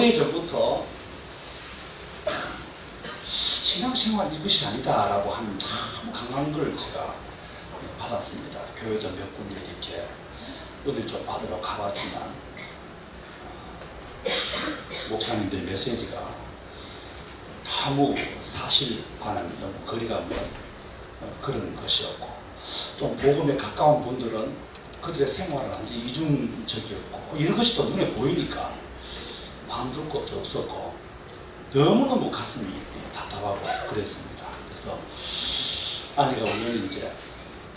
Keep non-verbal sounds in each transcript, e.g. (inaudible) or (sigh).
오래 전부터 신앙생활 이것이 아니다라고 하는 참 강한 걸 제가 받았습니다. 교회도 몇 군데 이렇게 은혜 좀 받으러 가봤지만 목사님들 메시지가 아무 사실과는 너무 거리가 먼 어, 그런 것이었고 좀 복음에 가까운 분들은 그들의 생활은 완전 이중적이었고 이런 것이 또 눈에 보이니까 마음 둘 것도 없었고 너무너무 가슴이 답답하고 그랬습니다. 그래서 아내가 우연히 이제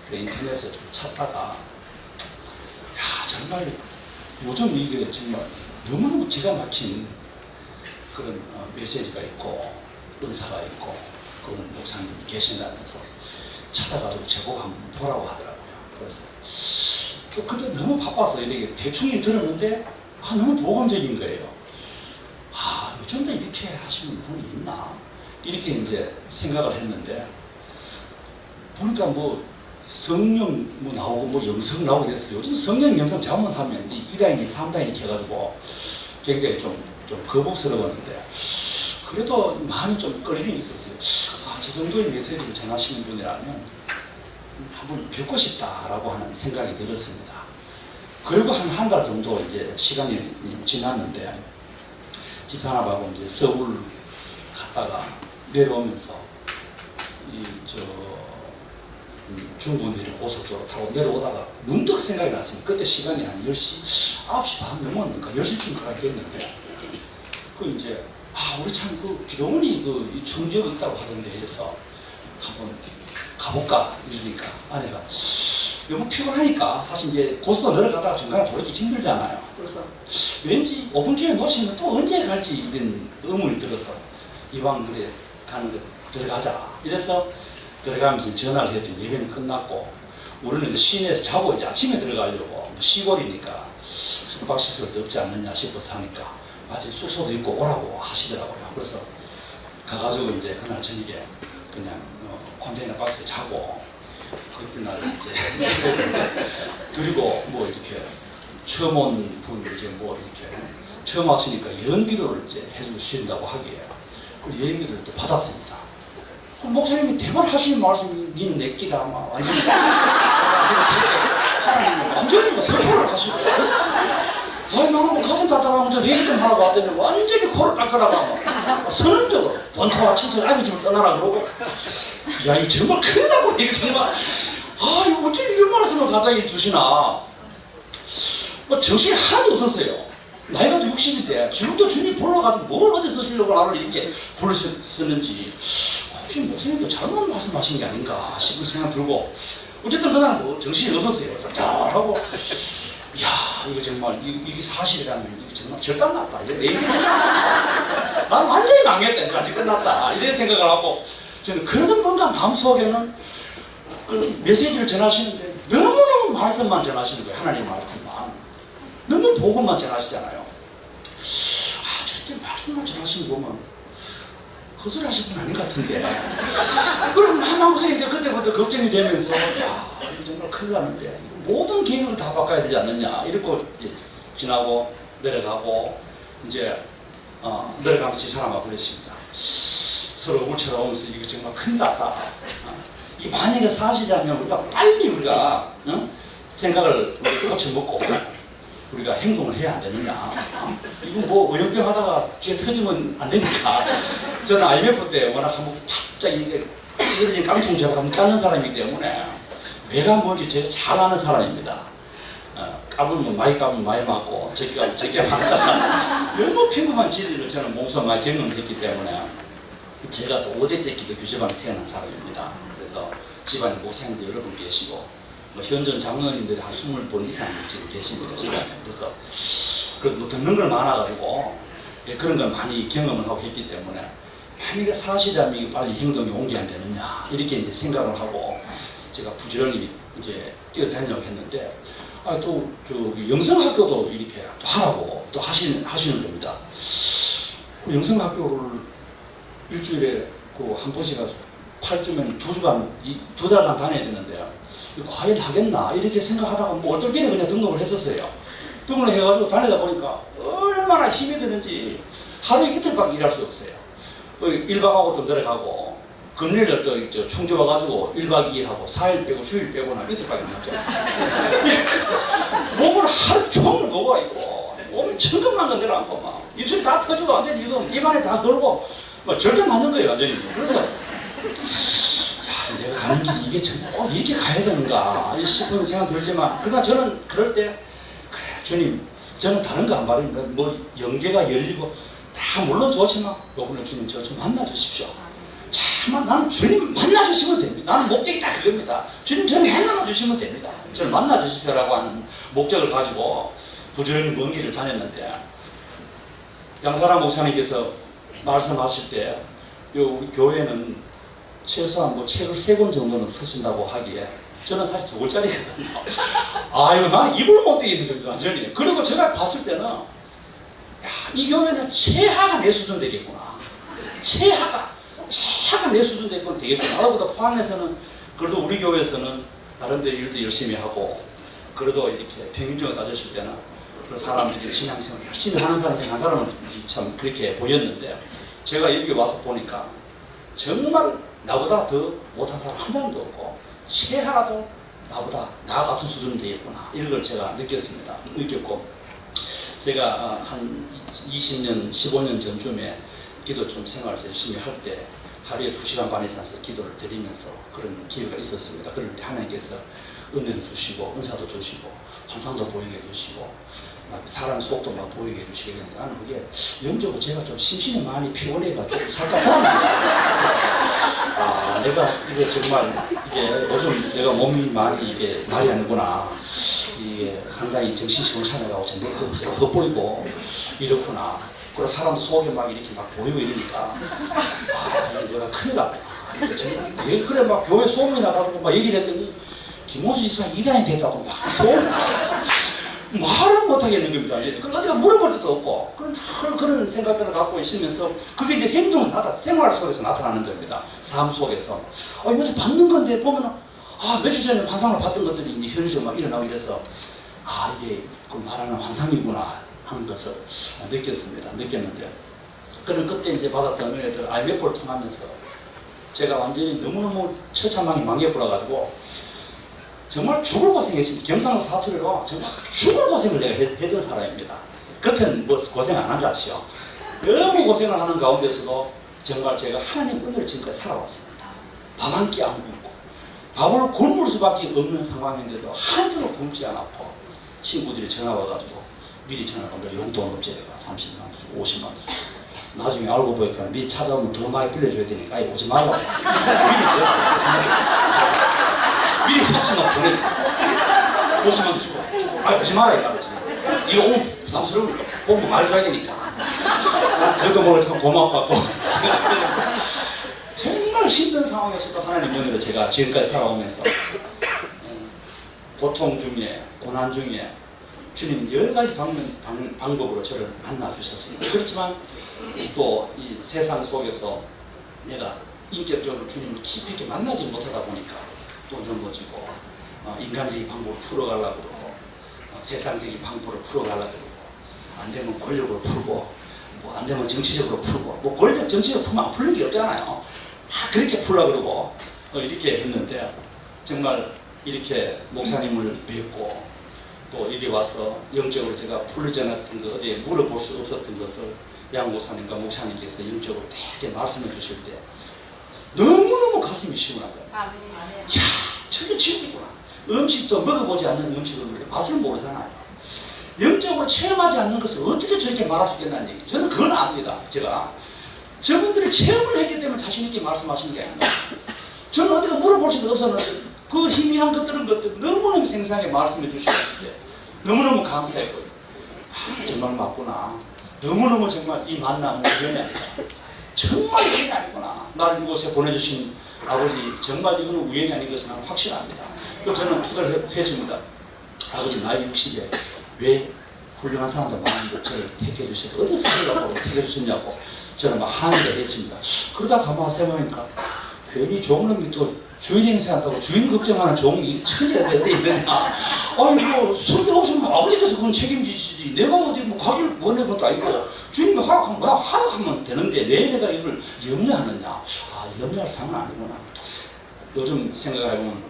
그 인터넷에 좀 찾다가 야 정말 요즘 이게 정말 너무너무 기가 막힌 그런 어, 메시지가 있고 은사가 있고 그런 목사님이 계신다면서 찾아가지고 제보 한번 보라고 하더라고요. 그래서 또 그때 너무 바빠서 이렇게 대충 들었는데 아 너무 보감적인 거예요. 아 요즘에 이렇게 하시는 분이 있나 이렇게 이제 생각을 했는데 보니까 뭐 성령 뭐 나오고 뭐 영성 나오고 그랬어요. 요즘 성령 영성 잘못하면 이제 2단이 3단이 이렇게 해가지고 굉장히 좀, 좀 거북스러웠는데 그래도 마음이 좀게 있었어요. 아, 저 정도의 메시지를 전하시는 분이라면 한번 뵙고 싶다라고 하는 생각이 들었습니다. 그리고 한 한 달 정도 이제 시간이 지났는데 집사람하고 이제 서울 갔다가 내려오면서 이저 음, 중부내리 고속도로 타고 내려오다가 문득 생각이 났습니다. 그때 시간이 한 10시, 9시 반 넘었는가 10시쯤 가겠는데 그 이제 아 우리 참 그 기도원이 그이 충지역에 있다고 하던데 해서 한번 가볼까 이러니까 아내가 너무 피곤하니까 사실 이제 고속도로 내려가다가 중간에 돌기 힘들잖아요. 그래서 왠지 5분 뒤에 놓치면 또 언제 갈지 이런 의문이 들어서 이왕 그래 가는 거 들어가자 이래서 들어가면서 전화를 해드린 예배는 끝났고 우리는 시내에서 자고 이제 아침에 들어가려고 뭐 시골이니까 숙박 시설도 없지 않느냐 싶어서 하니까 마치 숙소도 있고 오라고 하시더라고요. 그래서 가가지고 이제 그날 저녁에 그냥 어, 컨테이너 박스에 자고 그날 이제 (laughs) 드리고 뭐 이렇게 처음 온 분들 이제 뭐 이렇게 처음 왔으니까 연기도를 이제 해주신다고 하기에 그 연기도를 또 받았습니다. 그 목사님이 대번 하시는 말씀이 니는 내끼다 아마 완전히 (laughs) 완전히 뭐 설포를 하시고 아니 나는 뭐 가슴 답답하면 좀 회의 좀 하라고 하더니 완전히 코를 닦으라고 선언적으로 본토와 친척 아비 집을 떠나라 그러고 야 이거 정말 큰일 나고 이거 정말. 아 이거 어떻게 이런 말씀을 갑자기 주시나 뭐 정신이 하나도 없었어요. 나이가 60인데 지금도 주님 불러가지고 뭘 어디 쓰시려고 나를 이렇게 부르셨는지 혹시 목사님도 잘못 말씀하신 게 아닌가 싶은 생각 들고 어쨌든 그날 뭐 정신이 없었어요. 답답하고 이야 이거 정말 이, 이게 사실이라면 이게 정말 절단 났다. 내 완전히 망했다. 아직 끝났다. 이런 생각을 하고 저는 그러던 뭔가 마음속에는 그 메시지를 전하시는데 너무너무 말씀만 전하시는 거예요. 하나님 말씀만 너무 복음만 전하시잖아요. 아 저렇게 말씀만 전하시는 거 보면 하시는 분 아닌 것 같은데. (laughs) 그럼 하나님께서 이제 그때부터 걱정이 되면서 야 이거 정말 큰일 났는데. 모든 계획을 다 바꿔야 되지 않느냐. 이렇게 지나고 내려가고 이제 어, 내려가면서 사람하고 그랬습니다. 서로 울쳐다 오면서 이거 정말 큰일 났다. 어, 이 만약에 사실이라면 우리가 빨리 우리가 어? 생각을 고쳐먹고 우리가 행동을 해야 안 되느냐 어? 이거 뭐 의욕병 하다가 뒤에 터지면 안 되니까 저는 IMF 때 워낙 한번 팍짝 이게 이러진 깡통 제가 한번 짜는 사람이기 때문에 내가 뭔지 제일 잘 아는 사람입니다. 어, 까불면 많이 까불면 많이 맞고 저기 가면 저기 맞다. 너무 평범한 진리를 저는 몸소 많이 경험했기 때문에 제가 또 5대째 기독교 집안에 태어난 사람입니다. 그래서 집안에 목사님도 여러 분 계시고 뭐 현존 장로님들이 한 20분 이상 지금 계십니다. 그래서 그뭐 듣는 걸 많아가지고 예, 그런 걸 많이 경험을 하고 했기 때문에 만약에 사실이라면 빨리 행동에 옮겨야 되느냐 이렇게 이제 생각을 하고 제가 부지런히 이제 뛰어다니려고 했는데 아, 또 저기 영성학교도 이렇게 또 하라고 또 하시는 하시는 겁니다. 그 영성학교를 일주일에 그 한 번씩 8주면 두 주간 이- 두 달간 다녀야 되는데 이거 과연 하겠나 이렇게 생각하다가 뭐 어떨 때는 그냥 등록을 했었어요. 등록을 해가지고 다니다 보니까 얼마나 힘이 드는지 하루에 이틀밖에 일할 수 없어요. 1박하고 또 내려가고 금요일에 또 이제 충주 와가지고 1박 2일하고 4일 빼고 주일 빼고 나 이틀밖에 못 줘. 몸을 하루 종일 먹어 있고 엄청 금만 건드려앉고 막 입술이 다 터지고 완전히 이거 입안에 다 걸고 막 절대 맞는 거예요 완전히. 그래서 야, 가는 길 이게 참꼭 이렇게 가야 되는가. 싶은 생각 들지만 그러나 저는 그럴 때 그래 주님 저는 다른 거 안 바랍니다 뭐 영계가 열리고 다 물론 좋지만 요번에 주님 저 좀 만나 주십시오. 참 나는 주님 만나 주시면 됩니다. 나는 목적이 딱 그겁니다. 주님 저를 만나 주시면 됩니다. 저를 만나 주십시오라고 하는 목적을 가지고 부지런히 먼 길을 다녔는데 양사람 목사님께서 말씀하실 때 요 교회는 최소한 뭐 책을 세 권 정도는 쓰신다고 하기에 저는 사실 두 권짜리거든요. 아 이거 나는 입을 못 대겠는 겁니다 완전히. 그리고 제가 봤을 때는 야, 이 교회는 최하가 내 수준 되겠구나. 최하가 최하가 내 수준 되겠구나 되겠구나. 나보다 포항에서는 그래도 우리 교회에서는 나름대로 일도 열심히 하고 그래도 이렇게 평균적으로 따졌을 때는 그 사람들이 신앙생활 열심히 하는 사람 중에 한 사람은 참 그렇게 보였는데 제가 여기 와서 보니까 정말 나보다 더 못한 사람 한 사람도 없고 최하라도 나보다 나 같은 수준이 되겠구나 이런 걸 제가 느꼈습니다. 느꼈고 제가 어, 한 20년, 15년 전쯤에 기도 좀 생활 열심히 할 때 하루에 2시간 반 이상서 기도를 드리면서 그런 기회가 있었습니다. 그럴 때 하나님께서 은혜를 주시고 은사도 주시고 환상도 보이게 해주시고 막 사람 속도 막 보이게 해주시게 했는데 나는 그게 영적으로 제가 좀 심신이 많이 피곤해가지고 살짝 아, 내가 이게 정말 이게 요즘 내가 몸이 많이 이게 말이 아니구나. 이게 상당히 정신 시원찮아가고 좀 더, 더 보이고 이렇구나. 그리고 사람 속에 막 이렇게 막 보이고 이러니까 아, 내가 큰일 났다. 왜 그래 막 교회 소문이 나가지고 막 얘기를 했더니 김호수 집사 이단이 됐다고 막 말을 못 하겠는 겁니다. 그걸 어디가 물어볼 수도 없고 그런 그런, 생각들을 갖고 있으면서 그게 이제 행동을 나타 생활 속에서 나타나는 겁니다. 삶 속에서 아 이것도 받는 건데 보면은 아 며칠 전에 환상을 받던 것들이 이제 현실적으로 막 일어나고 이래서 아 이게 그 말하는 환상이구나 하는 것을 느꼈습니다. 느꼈는데 그런 그때 이제 받았던 은혜들 IMF를 통하면서 제가 완전히 너무너무 처참하게 망해버려가지고 정말 죽을 고생했습니다. 경상도 사투리로 정말 죽을 고생을 내가 해, 했던 사람입니다. 겉은 뭐 고생 안한 자치요. 너무 고생을 하는 가운데서도 정말 제가 하나님 은혜를 지금까지 살아왔습니다. 밥 한 끼 안 굶고 밥을 굶을 수밖에 없는 상황인데도 한 줄로 굶지 않았고 친구들이 전화 와가지고 미리 전화 온다 용돈 내가 30만 원 주고 50만 원 주고 나중에 알고 보니까 미리 찾아오면 더 많이 빌려줘야 되니까 아예 오지 말라고 미리 전화 미리 30만 보내. 50만 주고 아 오지 마라 이거지 이거 오면 부담스러우니까 오면 말줘야 되니까. 그래도 모르 참 고맙고 정말 힘든 상황에서도 하나님 은혜로 제가 지금까지 살아오면서. 음, 고통 중에 고난 중에 주님 여러 가지 방면, 방, 방법으로 저를 만나 주셨습니다. 그렇지만 또 이 세상 속에서 내가 인격적으로 주님을 깊이 만나지 못하다 보니까 또 넘어지고 어, 인간적인 방법을 풀어가려고 그러고 어, 세상적인 방법을 풀어가려고 그러고 안 되면 권력으로 풀고 뭐 안 되면 정치적으로 풀고 뭐 권력 정치적으로 풀면 안 풀는 게 없잖아요. 막 그렇게 풀라 그러고 어, 이렇게 했는데 정말 이렇게 목사님을 뵙고 또 이리 와서 영적으로 제가 풀리지 않았던 거 어디에 물어볼 수 없었던 것을 양 목사님과 목사님께서 영적으로 되게 말씀해 주실 때 너무너무 가슴이 시원하더라고요. 아멘. 이야, 저게 지옥이구나. 음식도 먹어보지 않는 음식을 우리가 맛을 모르잖아요. 영적으로 체험하지 않는 것을 어떻게 저렇게 말할 수 있겠다는 얘기. 저는 그건 압니다. 제가. 저분들이 체험을 했기 때문에 자신있게 말씀하시는 게 아니라 저는 어디가 물어볼 수도 없었는데 그 희미한 것들은 것들 너무너무 생생하게 말씀해 주시는데 너무너무 감사했고요. 아, 정말 맞구나. 너무너무 정말 이 만남은 우연이 아니다. 정말 우연이 아니구나. 나를 이곳에 보내주신 아버지 정말 이거는 우연이 아닌 것은 나는 확신합니다. 또 저는 해- 했습니다. 아버지 나이 60에 왜 훌륭한 사람들 많은데 저를 택해 주시고 어디서 살려고 택해 주셨냐고 저는 막 항의를 했습니다. 그러다 가만 생각하니까 괜히 좋은 놈이 또 주인 행세한다고 주인 걱정하는 종이 천지가 어디 있느냐. 아니 뭐 손대 없으면 아버지께서 그건 책임지시지. 내가 어디 뭐 가기를 원해 것도 아니고 주님이 허락하면 뭐 허락하면 되는데 왜 내가 이걸 염려하느냐. 아 염려할 상은 아니구나. 요즘 생각해보면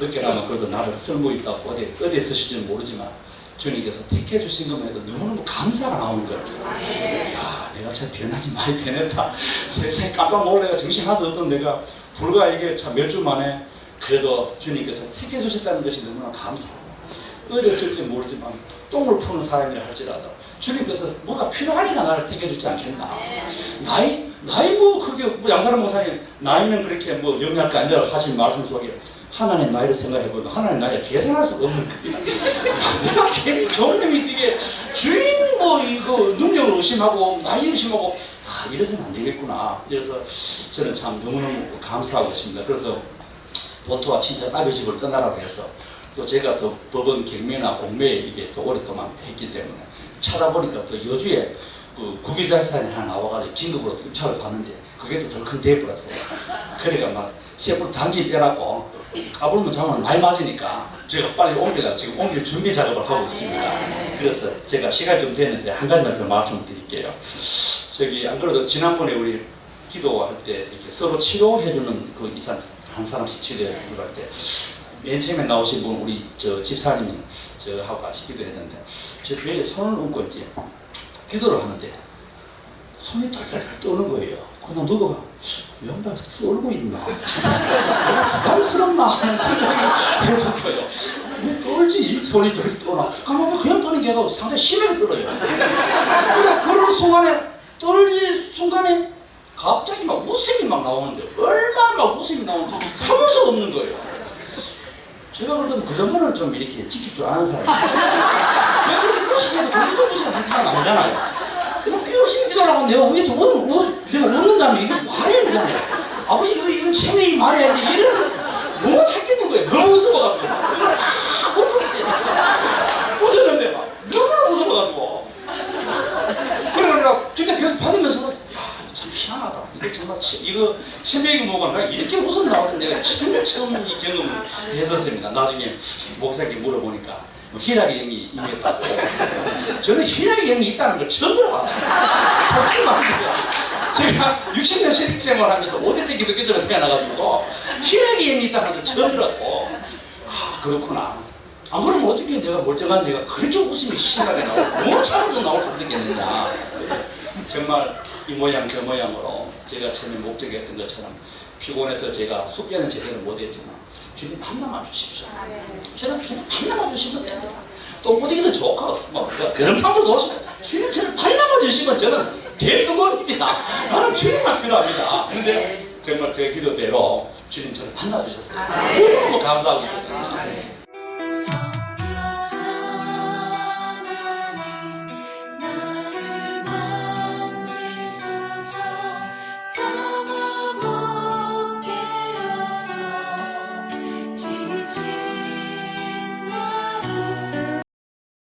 늦게나마 그래도 나를 쓸모 있다고 어디 어디에 쓰실지는 모르지만 주님께서 택해 주신 것만 해도 너무너무 감사가 나오는 거예요. 야, 내가 참 변하지 많이 변했다. (laughs) 세상에 깜짝 놀래가 정신 하나도 없던 내가 불과 이게 참 몇 주 만에 그래도 주님께서 택해 주셨다는 것이 너무나 감사하고 어렸을지 모르지만 똥을 푸는 사람이라 할지라도 주님께서 뭐가 필요하니까 나를 택해 주지 않겠나. 나이 나이 뭐 그게 뭐 양사람 목사님 나이는 그렇게 뭐 염려할 게 아니라 하신 말씀 속에 하나님 나이를 생각해 보면 하나님 나이를 계산할 수가 없는 겁니다. 내가 (laughs) 괜히 정님이 이게 주인 뭐 이거 능력을 의심하고 나이 의심하고 아 이래서는 안 되겠구나. 이래서 저는 참 너무너무 감사하고 있습니다. 그래서 본토와 친척 아버지 집을 떠나라고 해서 또 제가 또 법원 경매나 공매에 이게 또 오랫동안 했기 때문에 찾아보니까 또 여주에 그 국유자산이 하나 나와가지고 긴급으로 입찰을 받는데 그게 또더큰 대부랐어요. 그러니까 막 셰프 단기 빼놨고 까불면 장은 많이 맞으니까 제가 빨리 옮겨가 지금 옮길 준비 작업을 하고 있습니다. 그래서 제가 시간이 좀 됐는데 한 가지만 더 말씀드릴게요. 저기 안 그래도 지난번에 우리 기도할 때 이렇게 서로 치료해주는 그 이산 한 사람씩 치료할 때 맨 처음에 나오신 분 우리 저 집사님이 저하고 같이 기도했는데 저 뒤에 손을 얹고 이제 기도를 하는데 손이 달달달 떠는 거예요. 그냥 누가 연발 떨고 있나? 부담스럽나 하는 생각이 했었어요. 왜 떨지? 이 손이 저렇게 떠나? 가만 그냥 떠는 게 아니고 상당히 심하게 떨어요. 그래, 떨지 순간에 갑자기 막 웃음이 막 나오는데, 얼마나 막 웃음이 나오는지 참을 수 없는 거예요. 제가 그러면 그 정도는 좀 이렇게 지킬 줄 아는 사람이에요. 그렇게 무식해도 그렇게 무식한 사람 아니잖아요. 그냥 열심히 기도하고 내가 위에서 웃, 웃, 내가 웃는다면 이게 말이 안 되잖아요. 아버지 이거 이건 체면이 말해야 돼. 이런 너무 찾겠는 거예요. 너무 웃어가지고. 이걸 막 웃었어요. 웃었는데 막 너무나 웃어가지고. 그래서 내가 진짜 계속 받으면서도 야, 이거 참 희한하다. 이거 정말 치, 이거 체면이 뭐가 나 이렇게 웃었나 내가 처음 이 경험을 했었습니다. 나중에 목사님께 물어보니까 뭐 희락의 영이 임했다고. 저는 희락의 영이 있다는 걸 처음 들어봤어요. 솔직히 말해서 제가 60년 신익생활 하면서 5대 기독교들을 태어나가지고 희락의 영이 있다는 걸 처음 들었고 아 그렇구나. 안 그러면 어떻게 내가 멀쩡한 내가 그렇게 웃음이 심하게 나오고 못참도 나올 수 있었겠느냐. 정말 이 모양 저 모양으로 제가 처음에 목적했던 것처럼 피곤해서 제가 숙제는 제대로 못했지만 주님 만나만 주십시오. 저는 주님 만나만 주시면 됩니다. 또 뿌리기도 좋고 뭐 그런 방도 좋으시고 주님 저를 만나만 주시면 저는 대성공입니다. 나는 주님만 필요합니다. 근데 정말 제 기도대로 주님 저를 만나주셨어요. 너무 감사하고 있거든요.